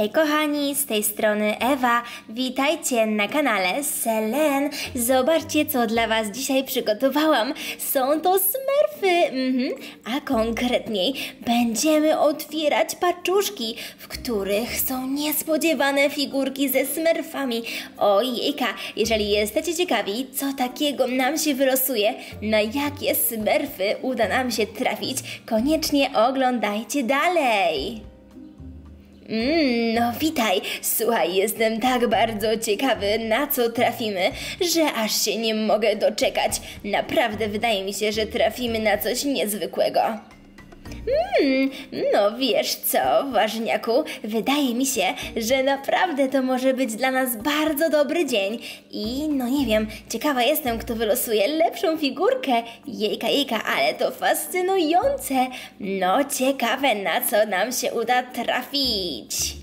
Hej kochani, z tej strony Ewa. Witajcie na kanale Selen. Zobaczcie, co dla Was dzisiaj przygotowałam. Są to smurfy, mhm. a konkretniej będziemy otwierać paczuszki, w których są niespodziewane figurki ze smurfami. Ojejka, jeżeli jesteście ciekawi, co takiego nam się wylosuje, na jakie smurfy uda nam się trafić, koniecznie oglądajcie dalej. Mm, no witaj. Słuchaj, jestem tak bardzo ciekawy, na co trafimy, że aż się nie mogę doczekać. Naprawdę wydaje mi się, że trafimy na coś niezwykłego. Hmm, no wiesz co, ważniaku, wydaje mi się, że naprawdę to może być dla nas bardzo dobry dzień. I no nie wiem, ciekawa jestem, kto wylosuje lepszą figurkę. Jejka, jejka, ale to fascynujące. No ciekawe, na co nam się uda trafić.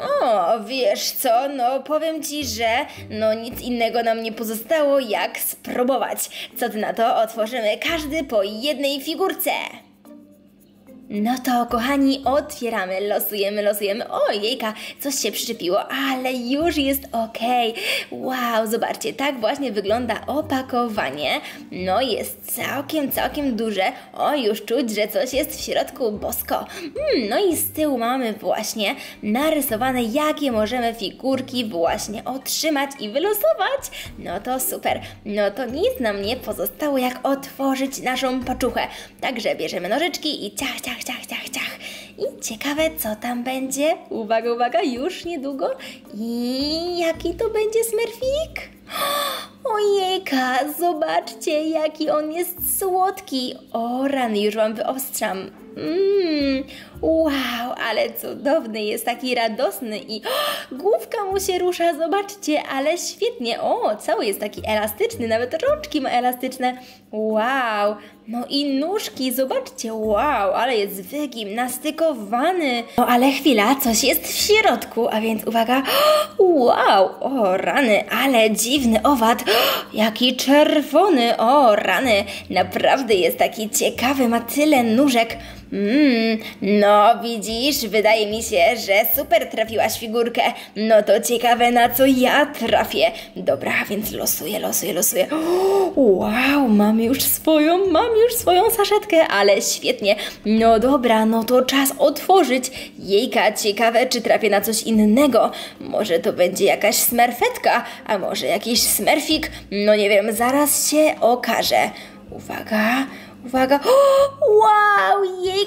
O, wiesz co, no powiem ci, że no nic innego nam nie pozostało jak spróbować. Co ty na to? Otworzymy każdy po jednej figurce. No to kochani, otwieramy, losujemy, losujemy. O jejka, coś się przyczepiło, ale już jest ok. Wow, zobaczcie, tak właśnie wygląda opakowanie. No jest całkiem, całkiem duże. O, już czuć, że coś jest w środku bosko. Hmm, no i z tyłu mamy właśnie narysowane, jakie możemy figurki właśnie otrzymać i wylosować. No to super. No to nic nam nie pozostało, jak otworzyć naszą paczuchę. Także bierzemy nożyczki i ciach, ciach, ciach, ciach, ciach. I ciekawe, co tam będzie. Uwaga, uwaga, już niedługo. I jaki to będzie smerfik? Ojejka, zobaczcie, jaki on jest słodki. O, rany, już Wam wyostrzam. Mmm, wow, ale cudowny, jest taki radosny i o, główka mu się rusza, zobaczcie, ale świetnie. O, cały jest taki elastyczny, nawet rączki ma elastyczne. Wow, no i nóżki, zobaczcie, wow, ale jest wygimnastykowany. No ale chwila, coś jest w środku, a więc uwaga, wow, o rany, ale dziwny owad, jaki czerwony, o rany, naprawdę jest taki ciekawy, ma tyle nóżek. Mmm, no widzisz, wydaje mi się, że super trafiłaś figurkę. No to ciekawe na co ja trafię. Dobra, więc losuję, losuję, losuję. Wow, mam już swoją, mam już swoją saszetkę, ale świetnie. No dobra, no to czas otworzyć. Jejka, ciekawe czy trafię na coś innego. Może to będzie jakaś smerfetka, a może jakiś smerfik. No nie wiem, zaraz się okaże. Uwaga, Uwaga! O, wow! Jejka,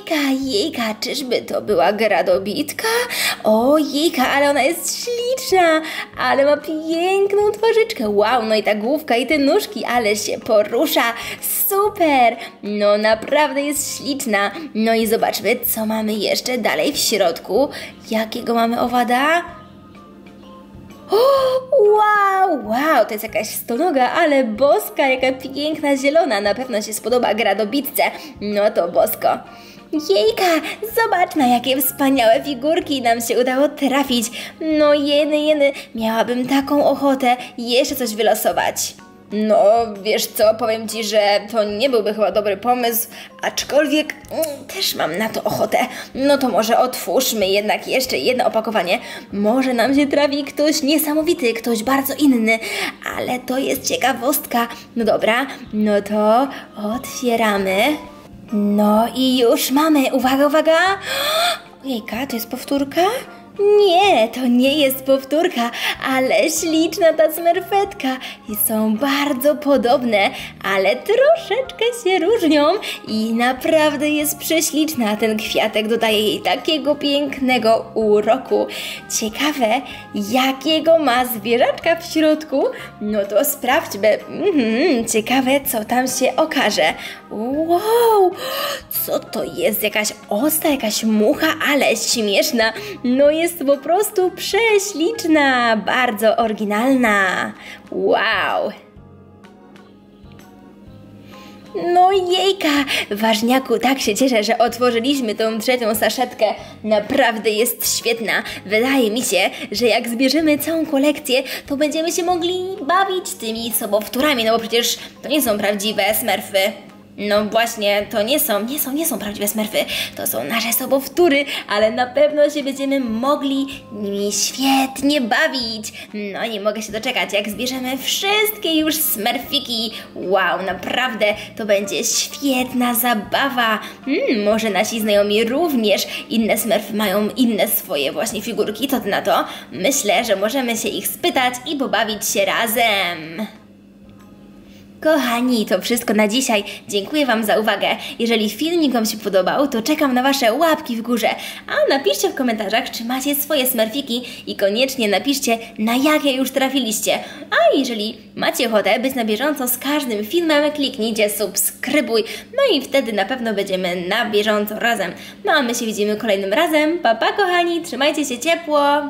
jejka! Czyżby to była gradobitka? O, jejka, ale ona jest śliczna! Ale ma piękną twarzyczkę! Wow, no i ta główka i te nóżki, ale się porusza! Super! No naprawdę jest śliczna! No i zobaczmy, co mamy jeszcze dalej w środku. Jakiego mamy owada? Wow, wow, to jest jakaś stonoga, ale boska, jaka piękna zielona. Na pewno się spodoba gra do bitce. No to bosko. Jejka, zobacz na jakie wspaniałe figurki nam się udało trafić. No jeny, jeny, miałabym taką ochotę jeszcze coś wylosować. No, wiesz co, powiem Ci, że to nie byłby chyba dobry pomysł, aczkolwiek mm, też mam na to ochotę. No to może otwórzmy jednak jeszcze jedno opakowanie. Może nam się trafi ktoś niesamowity, ktoś bardzo inny, ale to jest ciekawostka. No dobra, no to otwieramy. No i już mamy, uwaga, uwaga. Ojejka, to jest powtórka? Nie, to nie jest powtórka, ale śliczna ta smerfetka i są bardzo podobne, ale troszeczkę się różnią i naprawdę jest prześliczna. Ten kwiatek dodaje jej takiego pięknego uroku. Ciekawe, jakiego ma zwierzaczka w środku? No to sprawdźmy. Mhm, ciekawe, co tam się okaże. Wow, co to jest? Jakaś osta, jakaś mucha, ale śmieszna. No jest po prostu prześliczna, bardzo oryginalna. Wow! No jejka, ważniaku, tak się cieszę, że otworzyliśmy tą trzecią saszetkę. Naprawdę jest świetna. Wydaje mi się, że jak zbierzemy całą kolekcję, to będziemy się mogli bawić tymi sobowtórami, no bo przecież to nie są prawdziwe smerfy. No właśnie, to nie są, nie są, nie są prawdziwe smerfy. To są nasze sobowtóry, ale na pewno się będziemy mogli nimi świetnie bawić. No nie mogę się doczekać, jak zbierzemy wszystkie już smerfiki. Wow, naprawdę to będzie świetna zabawa. Hmm, może nasi znajomi również inne smerfy mają inne swoje właśnie figurki. Ty na to? Myślę, że możemy się ich spytać i pobawić się razem. Kochani, to wszystko na dzisiaj. Dziękuję Wam za uwagę. Jeżeli filmik Wam się podobał, to czekam na Wasze łapki w górze. A napiszcie w komentarzach, czy macie swoje smerfiki i koniecznie napiszcie, na jakie już trafiliście. A jeżeli macie ochotę być na bieżąco z każdym filmem, kliknijcie subskrybuj. No i wtedy na pewno będziemy na bieżąco razem. No a my się widzimy kolejnym razem. Pa, pa kochani, trzymajcie się ciepło.